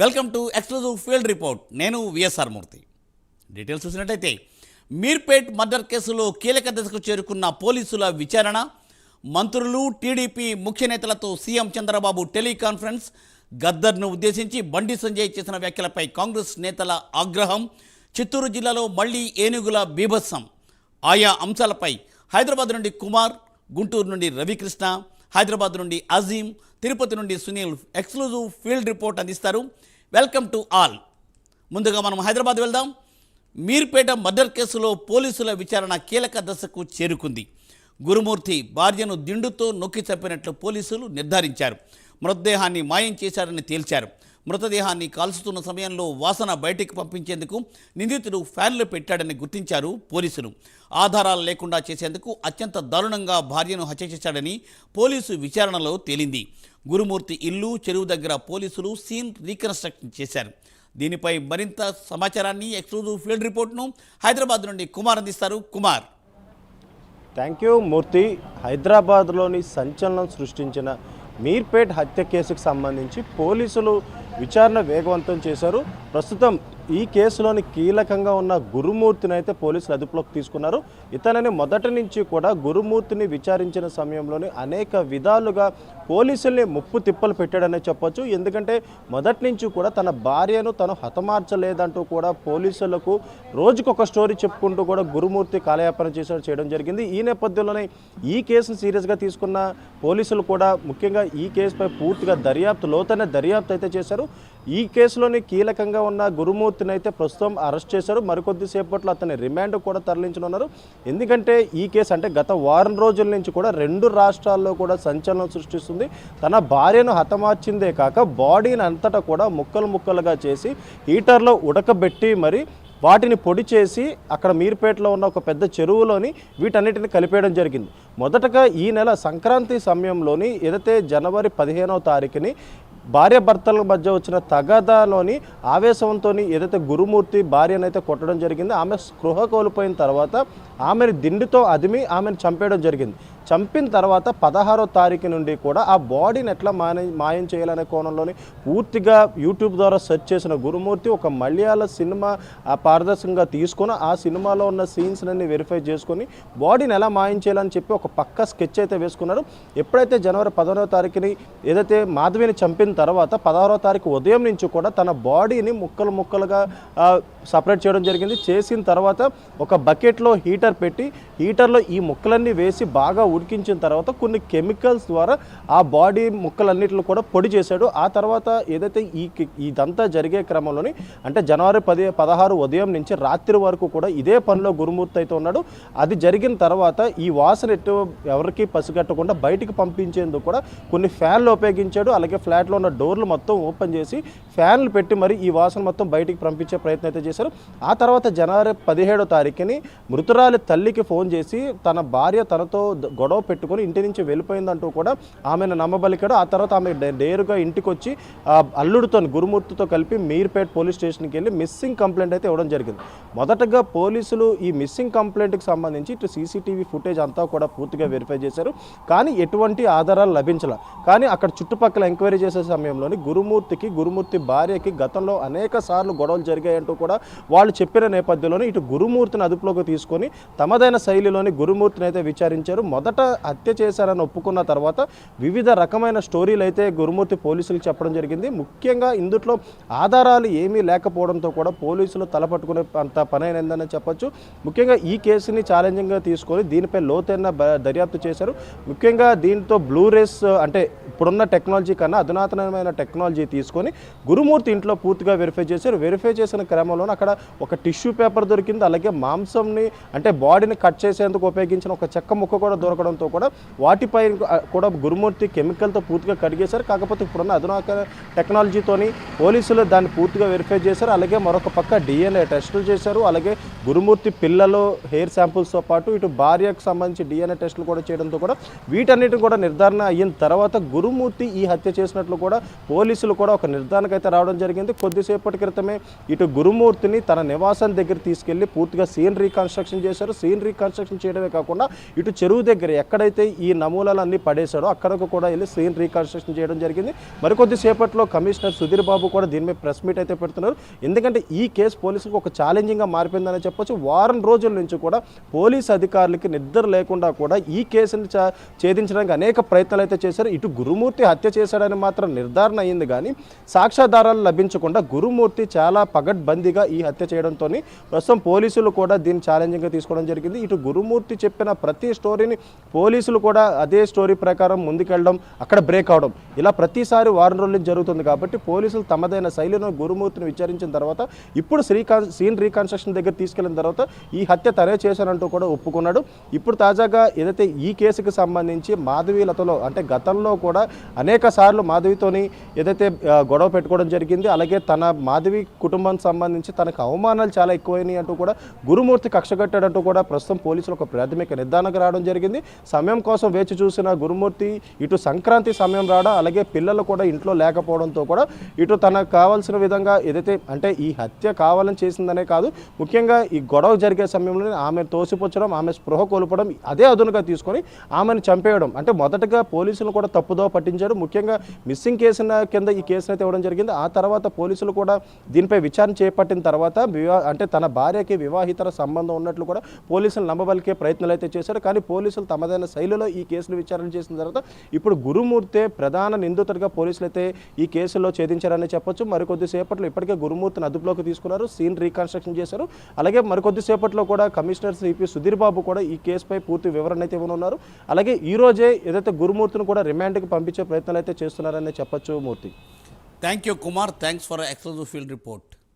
Welcome to exclusive field report. నేను VSR Murthy. Details చూసినట్టయితే Meerpet murder కేసులో కీలక దశకు చేరుకున్న పోలీసుల విచారణ మంత్రులు టీడీపీ ముఖ్య నేతలతో సీఎం చంద్రబాబు టెలికాన్ఫరెన్స్ గద్దర్ను ఉద్దేశించి బండి సంజయ్ చేసిన వ్యాఖ్యలపై కాంగ్రెస్ నేతల ఆగ్రహం చిత్తూరు జిల్లాలో మళ్ళీ ఏనుగుల బీభత్సం. ఆయా అంశాలపై హైదరాబాద్ నుండి కుమార్ గుంటూరు నుండి రవికృష్ణ హైదరాబాద్ నుండి అజీం తిరుపతి నుండి సునీల్ ఎక్స్క్లూజివ్ ఫీల్డ్ రిపోర్ట్ అందిస్తారు. Welcome to all. ముందుగా మనం హైదరాబాద్ వెళ్దాం. మీర్పేట మర్డర్ కేసులో పోలీసుల విచారణ కీలక దశకు చేరుకుంది. గురుమూర్తి భార్యను దిండుతో నొక్కి చంపినట్లు పోలీసులు నిర్ధారించారు. మృతదేహాన్ని మాయం చేశారని తేల్చారు. మృతదేహాన్ని కాల్చుతున్న సమయంలో వాసన బయటికి పంపించేందుకు నిందితుడు ఫ్యాన్లు పెట్టాడని గుర్తించారు పోలీసులు. ఆధారాలు లేకుండా చేసేందుకు అత్యంత దారుణంగా భార్యను హత్య చేశాడని పోలీసు విచారణలో తేలింది. గురుమూర్తి ఇల్లు చెరువు దగ్గర పోలీసులు సీన్ రీకన్స్ట్రక్షన్ చేశారు. దీనిపై మరింత సమాచారాన్ని ఎక్స్క్లూజివ్ ఫీల్డ్ రిపోర్ట్ను హైదరాబాద్ నుండి కుమార్ అందిస్తారు. కుమార్. Thank you Murthy. హైదరాబాద్లోని సంచలనం సృష్టించిన మీర్పేట్ హత్య కేసుకు సంబంధించి పోలీసులు విచారణ వేగవంతం చేశారు. ప్రస్తుతం ఈ కేసులోని కీలకంగా ఉన్న గురుమూర్తిని అయితే పోలీసులు అదుపులోకి తీసుకున్నారు. ఇతనిని మొదటి నుంచి కూడా గురుమూర్తిని విచారించిన సమయంలోనే అనేక విధాలుగా పోలీసుల్ని ముప్పు తిప్పలు పెట్టాడనే చెప్పొచ్చు. ఎందుకంటే మొదటి నుంచి కూడా తన భార్యను తను హతమార్చలేదంటూ కూడా పోలీసులకు రోజుకొక స్టోరీ చెప్పుకుంటూ కూడా గురుమూర్తి కాలయాపన చేశాడు చేయడం జరిగింది. ఈ నేపథ్యంలోనే ఈ కేసును సీరియస్గా తీసుకున్న పోలీసులు కూడా ముఖ్యంగా ఈ కేసుపై పూర్తిగా దర్యాప్తు లోతైన దర్యాప్తు అయితే చేశారు. ఈ కేసులోని కీలకంగా ఉన్న గురుమూర్తి గురుమూర్తిని అయితే ప్రస్తుతం అరెస్ట్ చేశారు. మరికొద్ది సేపట్లో అతని రిమాండ్ కూడా తరలించనున్నారు. ఎందుకంటే ఈ కేసు అంటే గత వారం రోజుల నుంచి కూడా రెండు రాష్ట్రాల్లో కూడా సంచలనం సృష్టిస్తుంది. తన భార్యను హతమార్చిందే కాక బాడీని అంతటా కూడా ముక్కలు ముక్కలుగా చేసి హీటర్లో ఉడకబెట్టి మరి వాటిని పొడి చేసి అక్కడ మీర్పేటలో ఉన్న ఒక పెద్ద చెరువులోని వీటన్నిటిని కలిపేయడం జరిగింది. మొదటగా ఈ నెల సంక్రాంతి సమయంలోని ఏదైతే జనవరి పదిహేనవ తారీఖుని భార్యాభర్తల మధ్య వచ్చిన తగాదాలోని ఆవేశంతో ఏదైతే గురుమూర్తి భార్యనైతే కొట్టడం జరిగింది ఆమె స్పృహ కోల్పోయిన తర్వాత ఆమెను దిండుతో అదిమి ఆమెను చంపేయడం జరిగింది. చంపిన తర్వాత పదహారో తారీఖు నుండి కూడా ఆ బాడీని ఎట్లా మాయ మాయం చేయాలనే కోణంలోని పూర్తిగా యూట్యూబ్ ద్వారా సెర్చ్ చేసిన గురుమూర్తి ఒక మలయాళ సినిమా ఆ పారదర్శకంగా తీసుకొని ఆ సినిమాలో ఉన్న సీన్స్ అన్ని వెరిఫై చేసుకొని బాడీని ఎలా మాయం చేయాలని చెప్పి ఒక పక్క స్కెచ్ అయితే వేసుకున్నారు. ఎప్పుడైతే జనవరి పదహారో తారీఖుని ఏదైతే మాధవిని చంపిన తర్వాత పదహారో తారీఖు ఉదయం నుంచి కూడా తన బాడీని ముక్కలు ముక్కలుగా సపరేట్ చేయడం జరిగింది. చేసిన తర్వాత ఒక బకెట్లో హీటర్ పెట్టి హీటర్లో ఈ ముక్కలన్నీ వేసి బాగా ఉడికించిన తర్వాత కొన్ని కెమికల్స్ ద్వారా ఆ బాడీ ముక్కలన్నిటిని కూడా పొడి చేశాడు. ఆ తర్వాత ఏదైతే ఈ ఇదంతా జరిగే క్రమంలోని అంటే జనవరి పది పదహారు ఉదయం నుంచి రాత్రి వరకు కూడా ఇదే పనిలో గురుమూర్తి అయితే ఉన్నాడు. అది జరిగిన తర్వాత ఈ వాసన ఎటు ఎవరికి పసిగట్టకుండా బయటికి పంపించేందుకు కూడా కొన్ని ఫ్యాన్లు ఉపయోగించాడు. అలాగే ఫ్లాట్లో ఉన్న డోర్లు మొత్తం ఓపెన్ చేసి ఫ్యాన్లు పెట్టి మరి ఈ వాసన మొత్తం బయటికి పంపించే ప్రయత్నం అయితే చేశారు. ఆ తర్వాత జనవరి పదిహేడో తారీఖుని మృతురాలి తల్లికి ఫోన్ చేసి తన భార్య తనతో గొడవ పెట్టుకొని ఇంటి నుంచి వెళ్ళిపోయిందంటూ కూడా ఆమెను నమ్మబలికాడు. ఆ తర్వాత ఆమె నేరుగా ఇంటికి వచ్చి అల్లుడితో గురుమూర్తితో కలిపి మీర్పేట్ పోలీస్ స్టేషన్కి వెళ్ళి మిస్సింగ్ కంప్లైంట్ అయితే ఇవ్వడం జరిగింది. మొదటగా పోలీసులు ఈ మిస్సింగ్ కంప్లైంట్కి సంబంధించి ఇటు సీసీటీవీ ఫుటేజ్ అంతా కూడా పూర్తిగా వెరిఫై చేశారు. కానీ ఎటువంటి ఆధారాలు లభించాల. కానీ అక్కడ చుట్టుపక్కల ఎంక్వైరీ చేసే సమయంలోని గురుమూర్తికి గురుమూర్తి భార్యకి గతంలో అనేక సార్లు గొడవలు జరిగాయంటూ కూడా వాళ్ళు చెప్పిన నేపథ్యంలోనే ఇటు గురుమూర్తిని అదుపులోకి తీసుకొని తమదైన శైలిలోని గురుమూర్తిని అయితే విచారించారు. మొదట హత్య చేశారని ఒప్పుకున్న తర్వాత వివిధ రకమైన స్టోరీలు అయితే గురుమూర్తి పోలీసులకు చెప్పడం జరిగింది. ముఖ్యంగా ఇందుట్లో ఆధారాలు ఏమీ లేకపోవడంతో కూడా పోలీసులు తలపట్టుకునే అంత పని అయిందని చెప్పొచ్చు. ముఖ్యంగా ఈ కేసుని ఛాలెంజింగ్గా తీసుకొని దీనిపై లోతైన దర్యాప్తు చేశారు. ముఖ్యంగా దీంతో బ్లూ రేస్ అంటే ఇప్పుడున్న టెక్నాలజీ కన్నా అధునాతన అధునాతనమైన టెక్నాలజీ తీసుకొని గురుమూర్తి ఇంట్లో పూర్తిగా వెరిఫై చేశారు. వెరిఫై చేసిన క్రమంలో అక్కడ ఒక టిష్యూ పేపర్ దొరికింది. అలాగే మాంసంని అంటే బాడీని కట్ చేసేందుకు ఉపయోగించిన ఒక చెక్క ముక్క కూడా దొరకడంతో కూడా వాటిపై కూడా గురుమూర్తి కెమికల్తో పూర్తిగా కడిగేశారు. కాకపోతే ఇప్పుడున్న అధునాతన టెక్నాలజీతోని పోలీసులు దాన్ని పూర్తిగా వెరిఫై చేశారు. అలాగే మరొక పక్క డిఎన్ఏ టెస్టులు చేశారు. అలాగే గురుమూర్తి పిల్లలు హెయిర్ శాంపుల్స్తో పాటు ఇటు భార్యకు సంబంధించి డిఎన్ఏ టెస్టులు కూడా చేయడంతో కూడా వీటన్నిటిని కూడా నిర్ధారణ అయిన తర్వాత గురుమూర్తి ఈ హత్య చేసినట్లు కూడా పోలీసులు కూడా ఒక నిర్ధారణకు అయితే రావడం జరిగింది. కొద్దిసేపటి క్రితమే ఇటు గురుమూర్తిని తన నివాసం దగ్గర తీసుకెళ్ళి పూర్తిగా సీన్ రీకన్స్ట్రక్షన్ చేశారు. సీన్ రీకన్స్ట్రక్షన్ చేయడమే కాకుండా ఇటు చెరువు దగ్గర ఎక్కడైతే ఈ నమూనాలన్నీ పడేశాడో అక్కడకు కూడా వెళ్ళి సీన్ రీకన్స్ట్రక్షన్ చేయడం జరిగింది. మరికొద్ది సేపట్లో కమిషనర్ సుధీర్ బాబు కూడా దీని మీద ప్రెస్ మీట్ అయితే పెడుతున్నారు. ఎందుకంటే ఈ కేసు పోలీసులకు ఒక ఛాలెంజింగ్గా మారిపోయిందని చెప్పొచ్చు. వారం రోజుల నుంచి కూడా పోలీస్ అధికారులకి నిద్ర లేకుండా కూడా ఈ కేసుని ఛేదించడానికి అనేక ప్రయత్నాలు అయితే చేశారు. ఇటు గురుమూర్తి హత్య చేశాడని మాత్రం నిర్ధారణ అయింది కానీ సాక్ష్యాధారాలు లభించకుండా గురుమూర్తి చాలా పగడ్బందీగా ఈ హత్య చేయడంతో ప్రస్తుతం పోలీసులు కూడా దీన్ని ఛాలెంజింగ్గా తీసుకోవడం జరిగింది. ఇటు గురుమూర్తి చెప్పిన ప్రతి స్టోరీని పోలీసులు కూడా అదే స్టోరీ ప్రకారం ముందుకెళ్ళడం అక్కడ బ్రేక్ అవడం ఇలా ప్రతిసారి వారం రోజులు జరుగుతుంది కాబట్టి పోలీసులు తమదైన శైలిలో గురుమూర్తిని విచారించిన తర్వాత ఇప్పుడు శ్రీకాన్ సీన్ రీకన్స్ట్రక్షన్ దగ్గర తీసుకెళ్ళిన తర్వాత ఈ హత్య తనే చేశానంటూ కూడా ఒప్పుకున్నాడు. ఇప్పుడు తాజాగా ఏదైతే ఈ కేసుకు సంబంధించి మాధవీలతలో అంటే గతంలో కూడా అనేక సార్లు మాధవితోని ఏదైతే గొడవ పెట్టుకోవడం జరిగింది అలాగే తన మాధవి కుటుంబానికి సంబంధించి తనకు అవమానాలు చాలా ఎక్కువైనాయి అంటూ కూడా గురుమూర్తి కక్షగట్టాడంటూ కూడా ప్రస్తుతం పోలీసులు ఒక ప్రాథమిక నిర్ధారణకు రావడం జరిగింది. సమయం కోసం వేచి చూసిన గురుమూర్తి ఇటు సంక్రాంతి సమయం రావడం అలాగే పిల్లలు కూడా ఇంట్లో లేకపోవడంతో కూడా ఇటు తనకు కావాల్సిన విధంగా ఏదైతే అంటే ఈ హత్య కావాలని చేసిందనే కాదు. ముఖ్యంగా ఈ గొడవ జరిగే సమయంలో ఆమె తోసిపుచ్చడం ఆమె స్పృహ కోల్పోవడం అదే అదునుగా తీసుకొని ఆమెను చంపేయడం. అంటే మొదటగా పోలీసులు కూడా తప్పుదో పట్టించారు. ముఖ్యంగా మిస్సింగ్ కేసున కింద ఈ కేసును అయితే ఇవ్వడం జరిగింది. ఆ తర్వాత పోలీసులు కూడా దీనిపై విచారణ చేపట్టిన తర్వాత వివా అంటే తన భార్యకి వివాహితర సంబంధం ఉన్నట్లు కూడా పోలీసులు నమ్మబలికే ప్రయత్నాలు అయితే చేశారు. కానీ పోలీసులు తమదైన శైలిలో ఈ కేసును విచారణ చేసిన తర్వాత ఇప్పుడు గురుమూర్తే ప్రధాన నిందితుడిగా పోలీసులు అయితే ఈ కేసులో ఛేదించారని చెప్పొచ్చు. మరికొద్దిసేపట్లో ఇప్పటికే గురుమూర్తిని అదుపులోకి తీసుకున్నారు. సీన్ రీకన్స్ట్రక్షన్ చేశారు. అలాగే అలాగే మరికొద్దిసేపట్లో కూడా కమిషనర్ సిపి సుధీర్ బాబు కూడా ఈ కేసుపై పూర్తి వివరణ అయితే ఇవ్వనున్నారు. అలాగే ఈ రోజే ఏదైతే గురుమూర్తిని కూడా రిమాండ్కి పంపించే ప్రయత్నాలు అయితే చేస్తున్నారని చెప్పొచ్చు Murthy. Thank you Kumar thanks for exclusive field report